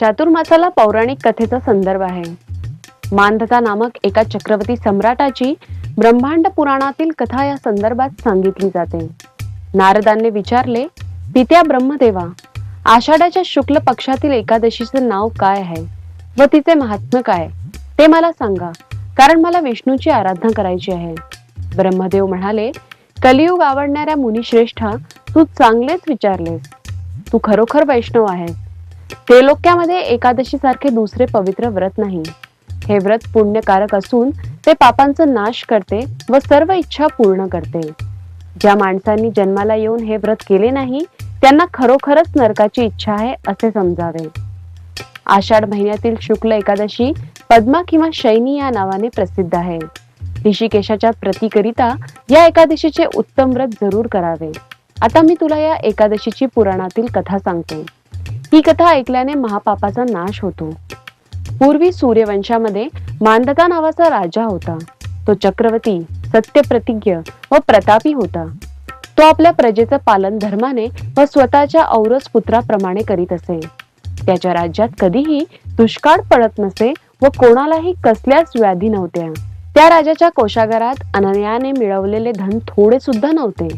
चातुर्मासाला पौराणिक कथेचा संदर्भ आहे. मानधता नामक एका चक्रवर्ती सम्राटाची ब्रह्मांड पुराणातील कथा या संदर्भात सांगितली जाते. नारदांनी विचारले पित्या ब्रह्मदेवा आषाढाच्या शुक्ल पक्षातील एकादशीचे नाव काय आहे व तिचे महात्म्य काय? ते मला सांगा कारण मला विष्णूची आराधना करायची आहे. ब्रह्मदेव म्हणाले कलियुग आवडणाऱ्या मुनिश्रेष्ठा तू चांगलेच विचारलेस. तू खरोखर वैष्णव आहेस. त्रैलोक्यामध्ये एकादशी सारखे दुसरे पवित्र व्रत नाही. हे व्रत पुण्यकारक असून ते पापांचा नाश करते व सर्व इच्छा पूर्ण करते. ज्या माणसांनी जन्माला येऊन हे व्रत केले नाही त्यांना खरोखरच नरकाची इच्छा आहे असे समजावे. आषाढ महिन्यातील शुक्ल एकादशी पद्मा किंवा शैनी या नावाने प्रसिद्ध आहे. ऋषिकेशाच्या प्रतीकरिता या एकादशीचे उत्तम व्रत जरूर करावे. आता मी तुला या एकादशीची पुराणातील कथा सांगते. ही कथा ऐकल्याने महापापाचा नाश होतो. पूर्वी सूर्यवंशामध्ये मांदका नावाचा राजा होता. तो चक्रवर्ती सत्यप्रतिज्ञ व प्रतापी होता. तो आपल्या प्रजेचं पालन धर्माने व स्वतःच्या औरस पुत्राप्रमाणे करीत असे. त्याच्या राज्यात कधीही दुष्काळ पडत नसे व कोणालाही कसल्याच व्याधी नव्हत्या. त्या राजाच्या कोशागारात अनन्याने मिळवलेले धन थोडे सुद्धा नव्हते.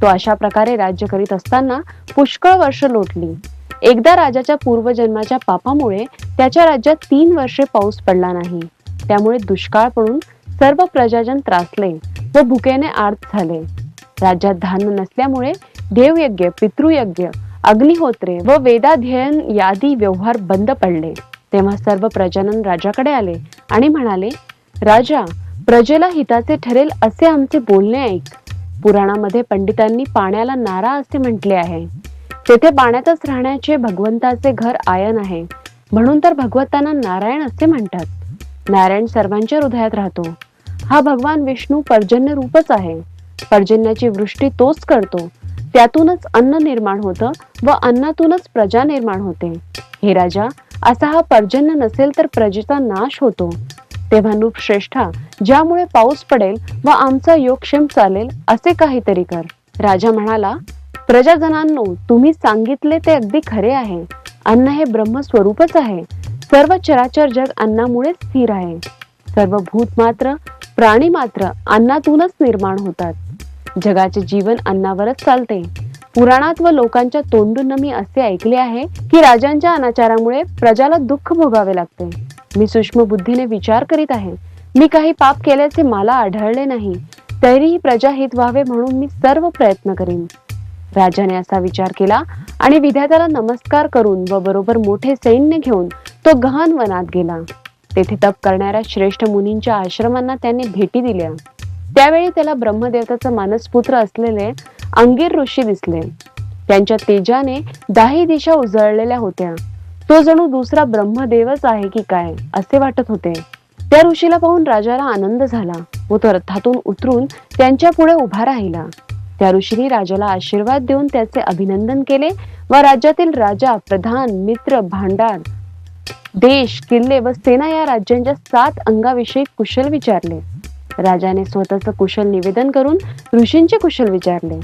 तो अशा प्रकारे राज्य करीत असताना पुष्कळ वर्ष लोटली. एकदा राजाच्या पूर्वजन्माच्या पापामुळे त्याच्या राज्यात तीन वर्षे पाऊस पडला नाही. त्यामुळे दुष्काळ पडून सर्व प्रजाजन त्रासले व भुकेने आर्त झाले. राज्यात धान्य नसल्यामुळे देवयज्ञ पितृयज्ञ अग्निहोत्रे व वेदाध्ययन यादी व्यवहार बंद पडले. तेव्हा सर्व प्रजनन राजाकडे आले आणि म्हणाले राजा प्रजेला हिताचे ठरेल असे आमचे बोलणे ऐक. पुराणामध्ये पंडितांनी पाण्याला नारा असे म्हटले आहे. तेथे पाण्यातच राहण्याचे भगवंताचे घर आयन आहे. म्हणून तर भगवंतांना नारायण असे म्हणतात. नारायण सर्वांच्या हृदयात राहतो. हा भगवान विष्णू पर्जन्य रूपच आहे. पर्जन्याची वृष्टी तोच करतो. त्यातूनच अन्न निर्माण होतं व अन्नातूनच प्रजा निर्माण होते. हे राजा असा हा पर्जन्य नसेल तर प्रजेचा नाश होतो. तेव्हा नृप श्रेष्ठा ज्यामुळे पाऊस पडेल व आमचा योगक्षेम चालेल असे काहीतरी कर. राजा म्हणाला प्रजाजनांनो तुम्ही सांगितले ते अगदी खरे आहे. अन्न हे ब्रह्मस्वरूपच आहे. सर्व चराचर जग अन्नामुळे स्थिर आहे. सर्व भूत मात्र प्राणी मात्र अन्नातूनच निर्माण होतात. जगाचे जीवन अन्नावरच चालते. पुराणात व लोकांच्या तोंडून मी असे ऐकले आहे की राजांच्या अनाचारामुळे प्रजाला दुःख भोगावे लागते. मी सूक्ष्म बुद्धीने विचार करीत आहे. मी काही पाप केल्याचे मला आढळले नाही. तरीही प्रजा हित व्हावे म्हणून मी सर्व प्रयत्न करीन. राजाने असा विचार केला आणि विधात्याला नमस्कार करून व बरोबर मोठे सैन्य घेऊन तो गहन वनात गेला. तेथे तप करणाऱ्या श्रेष्ठ मुनींच्या आश्रमांना त्याने भेटी दिल्या. त्यावेळी त्याला ब्रह्मदेवताचा मानसपुत्र असलेले अंगीर ऋषी दिसले. त्यांच्या तेजाने दाही दिशा उजळलेल्या होत्या. तो जणू दुसरा ब्रह्मदेवच आहे की काय असे वाटत होते. त्या ऋषीला पाहून राजाला आनंद झाला. व तो रथातून उतरून त्यांच्या पुढे उभा राहिला. त्या ऋषीने राजाला आशीर्वाद देऊन त्याचे अभिनंदन केले व राज्यातील राजा प्रधान मित्र भांडार देश किल्ले व सेना या राज्यांच्या सात अंगाविषयी कुशल विचारले. राजाने स्वतःच कुशल निवेदन करून ऋषींचे कुशल विचारले.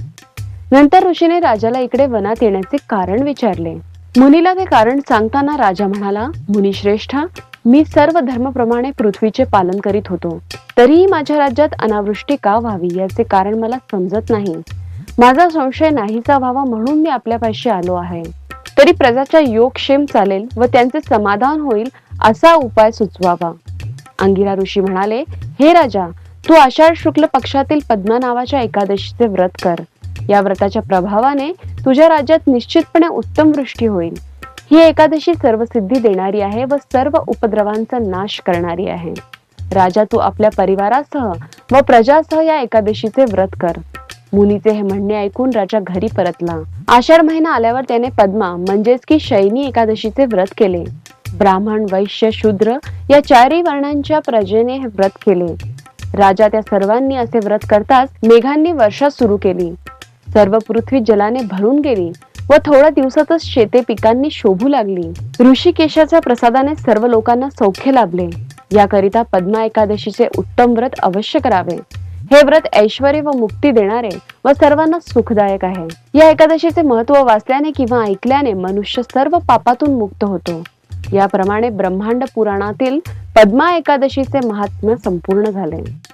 नंतर ऋषीने राजाला इकडे वनात येण्याचे कारण विचारले. मुनीला ते कारण सांगताना राजा म्हणाला मुनी श्रेष्ठा मी सर्व धर्मप्रमाणे पृथ्वीचे पालन करीत होतो. तरीही माझ्या राज्यात अनावृष्टी का व्हावी याचे कारण मला समजत नाही. माझा संशय नाहीचा व्हावा म्हणून मी आपल्यापाशी आलो आहे. तरी प्रजाच्या योगक्षेम चालेल व त्यांचे समाधान होईल असा उपाय सुचवावा. अंगिरा ऋषी म्हणाले हे राजा तू आषाढ शुक्ल पक्षातील पद्मा नावाच्या एकादशीचे व्रत कर. या व्रताच्या प्रभावाने तुझ्या राज्यात निश्चितपणे उत्तम वृष्टी होईल. ही एकादशी सर्व सिद्धी देणारी आहे व सर्व उपद्रवांचा नाश करणारी आहे. राजा तू आपल्या परिवारासह व प्रजासह या एकादशीचे व्रत कर. मुनीचे हे म्हणणे ऐकून राजा घरी परतला. आषाढ महिना आल्यावर त्याने पद्मा म्हणजेच की शैनी एकादशीचे व्रत केले. ब्राह्मण वैश्य शूद्र या चारही वर्णांच्या प्रजेने हे व्रत केले. राजा त्या सर्वांनी असे व्रत करताच मेघांनी वर्षा सुरू केली. सर्व पृथ्वी जलाने भरून गेली. व थोड्या दिवसातच शेते पिकांनी शोभू लागली. ऋषिकेशाच्या प्रसादाने सर्व लोकांना सौख्य लाभले. याकरिता पद्मा एकादशीचे उत्तम व्रत अवश्य करावे. हे व्रत ऐश्वर व मुक्ती देणारे व सर्वांना सुखदायक आहे. या एकादशीचे महत्त्व वाचल्याने किंवा ऐकल्याने मनुष्य सर्व पापातून मुक्त होतो. याप्रमाणे ब्रह्मांड पुराणातील पद्मा एकादशीचे महात्म्य संपूर्ण झाले.